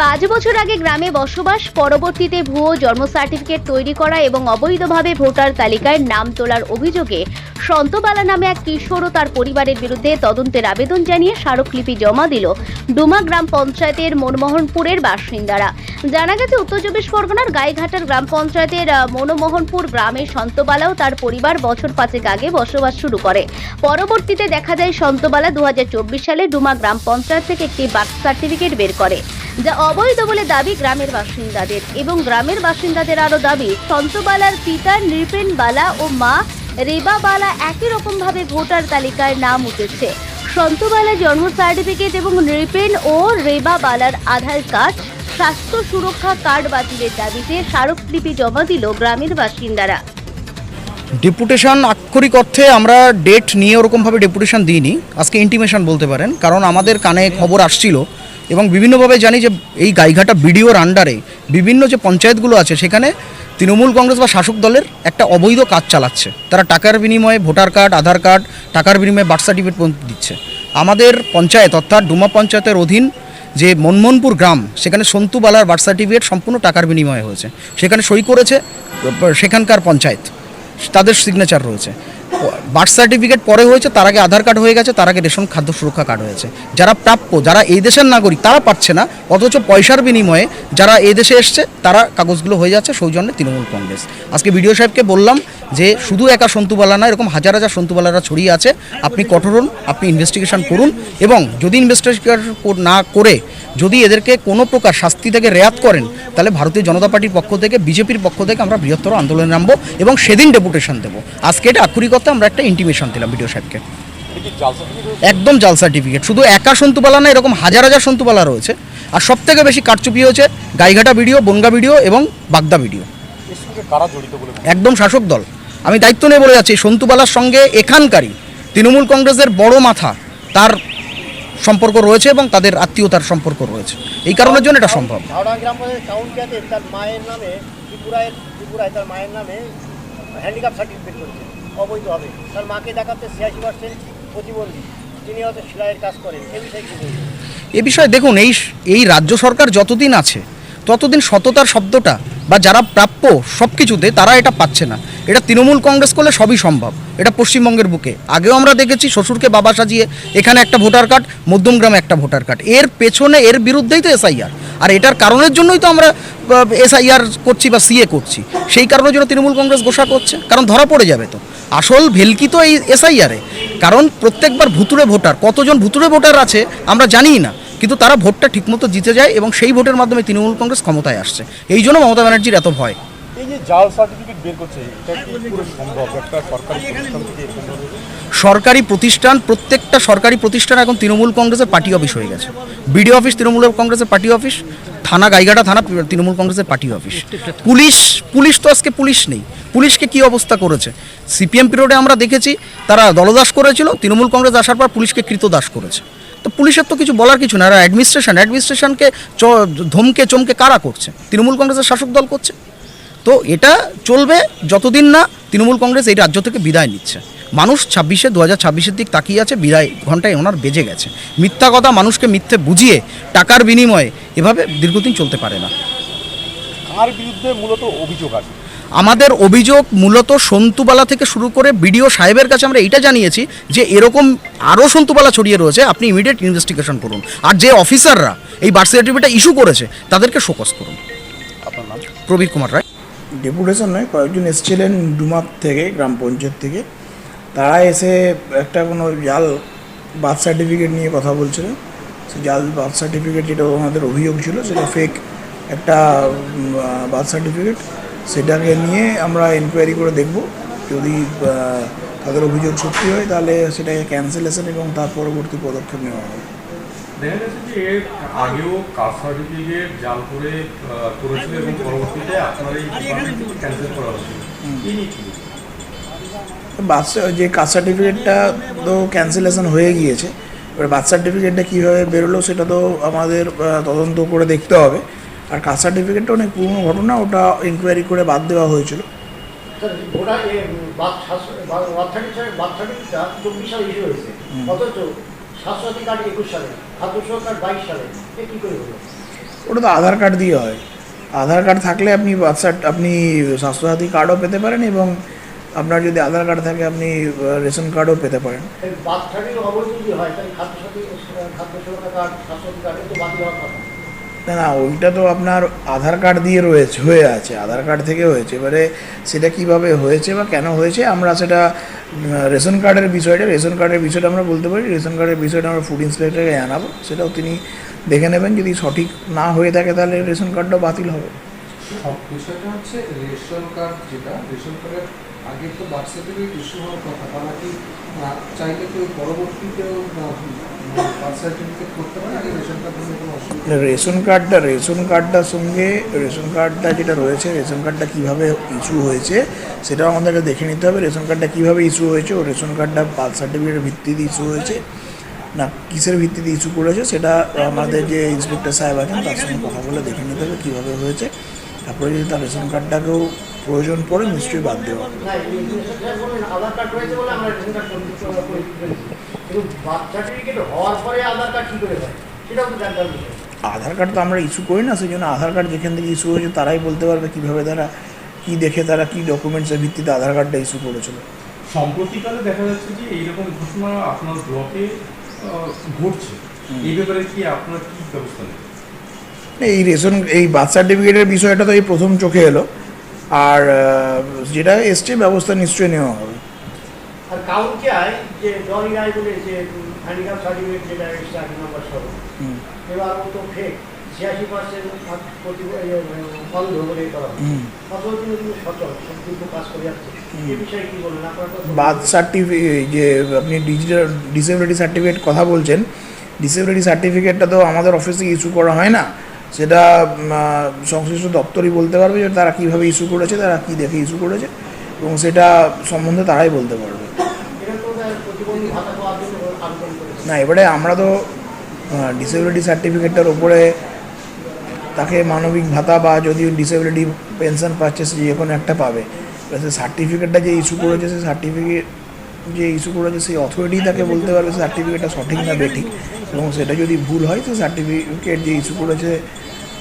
পাঁচ বছর আগে গ্রামে বসবাস, পরবর্তীতে ভুয়ো জন্ম সার্টিফিকেট তৈরি করা এবং অবৈধভাবে ভোটার তালিকায় নাম তোলার অভিযোগে সন্তবালা নামে এক কিশোর ও তার পরিবারের বিরুদ্ধে তদন্তের আবেদন জানিয়ে স্মারকলিপি জমা দিল ডুমা গ্রাম পঞ্চায়েতের মনমোহনপুরের বাসিন্দারা। জানা গেছে, উত্তর চব্বিশ পরগনার গাইঘাটার গ্রাম পঞ্চায়েতের মনমোহনপুর গ্রামে সন্তবালা ও তার পরিবার বছর পাঁচেক আগে বসবাস শুরু করে। পরবর্তীতে দেখা যায় সন্তবালা দু হাজার চব্বিশ সালে ডুমা গ্রাম পঞ্চায়েত থেকে একটি বার্থ সার্টিফিকেট বের করে। যা অবৈধ বলে দাবি গ্রামের বাসিন্দাদের এবং গ্রামের বাসিন্দাদের আরও দাবি, সন্তবালার পিতা নৃপেন বালা ও মা রেবা বালা একই রকম ভাবে ভোটার তালিকায় নাম উঠেছে। সন্তবালা জন্ম সার্টিফিকেট এবং নৃপেন ও রেবা বালার আধার কার্ড, স্বাস্থ্য সুরক্ষা কার্ড বাতিলের দাবিতে স্মারকলিপি জমা দিল গ্রামের বাসিন্দারা। ডেপুটেশন আক্ষরিক অর্থে আমরা ডেট নিয়ে ওরকমভাবে ডেপুটেশন দিইনি। আজকে ইন্টিমেশন বলতে পারেন, কারণ আমাদের কানে খবর আসছিল। এবং বিভিন্নভাবে জানি যে এই গাইঘাটা বিডিওর আন্ডারে বিভিন্ন যে পঞ্চায়েতগুলো আছে, সেখানে তৃণমূল কংগ্রেস বা শাসক দলের একটা অবৈধ কাজ চালাচ্ছে। তারা টাকার বিনিময়ে ভোটার কার্ড, আধার কার্ড, টাকার বিনিময়ে বার্থ সার্টিফিকেট পর্যন্ত দিচ্ছে। আমাদের পঞ্চায়েত, অর্থাৎ ডুমা পঞ্চায়েতের অধীন যে মনমোহনপুর গ্রাম, সেখানে সন্তুবালার বার্থ সার্টিফিকেট সম্পূর্ণ টাকার বিনিময়ে হয়েছে। সেখানে সই করেছে, সেখানকার পঞ্চায়েত। তাদের সিগনেচার রয়েছে। বার্থ সার্টিফিকেট পরে হয়েছে, তার আগে আধার কার্ড হয়ে গেছে, তার আগে রেশন খাদ্য সুরক্ষা কার্ড হয়েছে। যারা প্রাপ্য, যারা এই দেশের নাগরিক, তারা পাচ্ছে না, অথচ পয়সার বিনিময়ে যারা এই দেশে এসছে, তারা কাগজগুলো হয়ে যাচ্ছে সৌজন্যে তৃণমূল কংগ্রেস। আজকে বিডিও সাহেবকে বললাম যে শুধু একা সন্তুবালা না এরকম হাজার হাজার সন্তুবালারা ছড়িয়ে আছে। আপনি কঠোর হন আপনি ইনভেস্টিগেশন করুন এবং যদি ইনভেস্টিগেশন না করে যদি এদেরকে কোনো প্রকার শাস্তি থেকে রেয়াত করেন তাহলে ভারতীয় জনতা পার্টির পক্ষ থেকে বিজেপির পক্ষ থেকে আমরা বৃহত্তর আন্দোলনে নামবো এবং সেদিন ডেপুটেশন দেবো। আজকে এটা আক্ষরিকতে আমরা একটা ইন্টিমেশন দিলাম বিডিও সাহেবকে। একদম জাল সার্টিফিকেট শুধু একা সন্তুপালা না এরকম হাজার হাজার সন্তুপালা রয়েছে। আর সব থেকে বেশি কারচুপি হয়েছে গাইঘাটা ভিডিও বনগা ভিডিও এবং বাগদা ভিডিও। একদম শাসক দল। আমি দায়িত্ব নিয়ে বলে যাচ্ছি সন্তুবালার সঙ্গে এখানকারই তৃণমূল কংগ্রেসের বড় মাথা তার সম্পর্ক রয়েছে এবং তাদের আত্মীয়তার সম্পর্ক রয়েছে। এই কারণের জন্য এটা সম্ভব। হাওড়া গ্রাম পঞ্চায়েত কাউন্টিতে তার মায়ের নামে ত্রিপুরায় ত্রিপুরায় তার মায়ের নামে হ্যান্ডিক্যাপ সার্টিফিকেট করেছে অবৈধভাবে। তার মাকে দেখাতে ছিয়াশি পার্সেন্ট প্রতিবন্ধী তিনি হয়তো সেলাইয়ের কাজ করেন এ বিষয়ে কি বলবেন? এ বিষয়ে দেখুন এই এই রাজ্য সরকার যতদিন আছে ততদিন সততার শব্দটা বা যারা প্রাপ্য সব কিছুতে তারা এটা পাচ্ছে না। এটা তৃণমূল কংগ্রেস করলে সবই সম্ভব। এটা পশ্চিমবঙ্গের বুকে। আগেও আমরা দেখেছি শ্বশুরকে বাবা সাজিয়ে এখানে একটা ভোটার কার্ড, মধ্যমগ্রামে একটা ভোটার কার্ড। এর পেছনে, এর বিরুদ্ধেই তো এসআইআর। আর এটার কারণের জন্যই তো আমরা এসআইআর করছি বা সিএ করছি। সেই কারণের জন্য তৃণমূল কংগ্রেস ঘোষণা করছে। কারণ ধরা পড়ে যাবে তো। আসল ভেলকি তো এই এসআইআরে। কারণ প্রত্যেকবার ভুতুরে ভোটার, কতজন ভুতুরে ভোটার আছে আমরা জানিই না। কিন্তু তারা ভোটটা ঠিকমতো জিতে যায় এবং সেই ভোটের মাধ্যমে তৃণমূল কংগ্রেস ক্ষমতায় আসছে। এই জন্য মমতা ব্যানার্জির এত ভয়। এই যে জাল সার্টিফিকেট সরকারি প্রতিষ্ঠান প্রত্যেকটা সরকারি প্রতিষ্ঠান এখন তৃণমূল কংগ্রেসের পার্টি অফিস হয়ে গেছে। বিডিও অফিস তৃণমূল কংগ্রেসের পার্টি অফিস, থানা গাইঘাটা থানা তৃণমূল কংগ্রেসের পার্টি অফিস। পুলিশ পুলিশ তো আজকে পুলিশ নেই। পুলিশকে কি অবস্থা করেছে? সিপিএম পিরিয়ডে আমরা দেখেছি, তারা দলদাস করেছিল, তৃণমূল কংগ্রেস আসার পর পুলিশকে কৃতদাস করেছে। তো পুলিশের তো কিছু বলার কিছু না অ্যাডমিনিস্ট্রেশন অ্যাডমিনিস্ট্রেশনকে ধমকে চমকে কারা করছে? তৃণমূল কংগ্রেসের শাসক দল করছে? তো এটা চলবে যতদিন না তৃণমূল কংগ্রেস এই রাজ্য থেকে বিদায় নিচ্ছে। মানুষ ছাব্বিশে দু হাজার ছাব্বিশের দিক তাকিয়ে আছে বিদায় ঘন্টায় ওনার বেজে গেছে। মিথ্যা কথা মানুষকে মিথ্যে বুঝিয়ে টাকার বিনিময়ে এভাবে দীর্ঘদিন চলতে পারে না। কার বিরুদ্ধে মূলত অভিযোগ আছে? আমাদের অভিযোগ মূলত সন্তুবালা থেকে শুরু করে বিডিও সাহেবের কাছে আমরা এটা জানিয়েছি যে এরকম আরও সন্তুবালা ছড়িয়ে রয়েছে আপনি ইমিডিয়েট ইনভেস্টিগেশন করুন। আর যে অফিসাররা এই বার্থ সার্টিফিকেটটা ইস্যু করেছে তাদেরকে শোকস করুন। আপনার নাম? প্রবীর কুমার রায়। ডেপুটেশন নয়, কয়েকজন এসেছিলেন ডুমাপ থেকে, গ্রাম পঞ্চায়েত থেকে। তারা এসে একটা কোনো জাল বার্থ সার্টিফিকেট নিয়ে কথা বলছিলেন। সে জাল বার্থ সার্টিফিকেট যেটা আমাদের অভিযোগ ছিল, সেটা ফেক একটা বার্থ সার্টিফিকেট সেটাকে নিয়ে আমরা এনকোয়ারি করে দেখব। যদি তাদের অভিযোগ সত্যি হয়, তাহলে সেটাকে ক্যান্সেলেশন এবং তার পরবর্তী পদক্ষেপ নেওয়া হবে। দেখা গেছে যে এর আগেও কাস্ট সার্টিফিকেট জাল করে করেছিল এবং পরবর্তীতে আপনার এই ডিপার্টমেন্ট ক্যান্সেল করা হয়েছিল। এই কি? বার্থ যে কাস্ট সার্টিফিকেটটা তো ক্যান্সেলেশন হয়ে গিয়েছে। এবার বার্থ সার্টিফিকেটটা কীভাবে বেরোলো সেটা তো আমাদের তদন্ত করে দেখতে হবে। আর কাস্ট সার্টিফিকেটটা অনেক পুরনো ঘটনা ওটা ইনকোয়ারি করে বাদ দেওয়া হয়েছিল। Sir voter birth certificate birth সার্টিফিকেটটা চব্বিশ সালে ইস্যু হয়েছে। অথচ স্বাস্থ্যসাথী কার্ড একুশ সালে খাদ্য সরকার বাইশ সালে এ কী করে হলো? ওটা তো আধার কার্ড দিয়ে হয়। আধার কার্ড থাকলে আপনি বাচ্চা আপনি স্বাস্থ্যসাথী কার্ডও পেতে পারেন এবং আপনার যদি আধার কার্ড থাকে আপনি রেশন কার্ডও পেতে পারেন। বাচ্চাটির অবৈধ যদি হয় তাহলে খাদ্য সাথী খাদ্য সুরক্ষা কার্ড স্বাস্থ্যসাথী কার্ড তো বাতিল হওয়ার কথা। না না, ওইটা তো আপনার আধার কার্ড দিয়ে রয়েছে, হয়ে আছে, আধার কার্ড থেকে হয়েছে। এবারে সেটা কীভাবে হয়েছে বা কেন হয়েছে, আমরা সেটা রেশন কার্ডের বিষয়টা, রেশন কার্ডের বিষয়টা আমরা বলতে পারি, রেশন কার্ডের বিষয়টা আমরা ফুড ইন্সপেক্টরকে জানাব, সেটাও তিনি দেখে নেবেন, যদি সঠিক না হয়ে থাকে তাহলে রেশন কার্ডটা বাতিল হবে। আগে তো সার্টিফিকেট ইস্যু হওয়ার কথা, তারা কি চাইলে কেউ পরবর্তীতেও রেশন কার্ডটা, রেশন কার্ডটার সঙ্গে, রেশন কার্ডটা যেটা রয়েছে, রেশন কার্ডটা কীভাবে ইস্যু হয়েছে, সেটাও আমাদেরকে দেখে নিতে হবে। রেশন কার্ডটা কীভাবে ইস্যু হয়েছে, ও রেশন কার্ডটা বার্থ সার্টিফিকেটের ভিত্তিতে ইস্যু হয়েছে, না, কিসের ভিত্তিতে ইস্যু করেছে, সেটা আমাদের যে ইন্সপেক্টর সাহেব আছেন, তার সঙ্গে কথা বলে দেখে নিতে হবে কীভাবে হয়েছে। তারপরে যদি তার রেশন কার্ডটাকেও প্রয়োজন পড়ে, নিশ্চয়ই বাদ দেওয়া আধার কার্ড রয়েছে বলে আমরা রেশন কার্ড করে করে দিচ্ছি কিন্তু বার্থ সার্টিফিকেট হওয়ার পরে আধার কার্ড কী করে হয় সেটাও তো জানতে আধার কার্ড তো আমরা ইস্যু করি না সেই জন্য আধার কার্ড যেখান থেকে ইস্যু হয়েছে তারাই বলতে পারবে কীভাবে তারা কী দেখে তারা কী ডকুমেন্টসের ভিত্তিতে আধার কার্ডটা ইস্যু করেছিল। সম্প্রতিকালে দেখা যাচ্ছে যে এইরকম ঘটনা আপনার ব্লকে ঘটছে। এই ব্যাপারে কি আপনার কি ব্যবস্থা নেবেন এই রেশন এই বার্থ সার্টিফিকেটের বিষয়টা তো এই প্রথম চোখে এলো। আর যেটা এসছে ব্যবস্থা নিশ্চয়ই নেওয়া হবে। আর যে জনি রায় বলে যে হ্যান্ডিক্যাপ সার্টিফিকেট যেটা এসছে আট নম্বর সহ এবার ও তো ফেক ছিয়াশি পার্সেন্ট প্রতি বন্ধ বলে করা। হুম। অথচ তিনি কিন্তু সচল সব কিন্তু কাজ করে যাচ্ছে। এ বিষয়ে কি বলবেন আপনার বার্থ সার্টিফিকেট যে আপনি ডিজিটাল ডিসেবিলিটি সার্টিফিকেট কথা বলছেন ডিসেবিলিটি সার্টিফিকেটটা তো আমাদের অফিসে ইস্যু করা হয় না। সেটা সংশ্লিষ্ট দপ্তরই বলতে পারবে যে তারা কীভাবে ইস্যু করেছে তারা কী দেখে ইস্যু করেছে এবং সেটা সম্বন্ধে তারাই বলতে পারবে। না এবারে আমরা তো ডিসেবিলিটি সার্টিফিকেটটার উপরে তাকে মানবিক ভাতা বা যদি ডিসেবিলিটি পেনশন পাচ্ছে সে যে কোনো একটা পাবে। সে সার্টিফিকেটটা যে ইস্যু করেছে সেই সার্টিফিকেট যে ইস্যু করেছে সেই অথরিটি তাকে বলতে পারবে সার্টিফিকেটটা সঠিক না বেঠিক। এবং সেটা যদি ভুল হয় সেই সার্টিফিকেট যে ইস্যু করেছে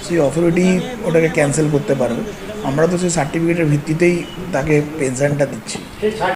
সেই অথরিটি ওটাকে ক্যান্সেল করতে পারবে। আমরা তো সেই সার্টিফিকেটের ভিত্তিতেই তাকে পেনশনটা দিচ্ছি।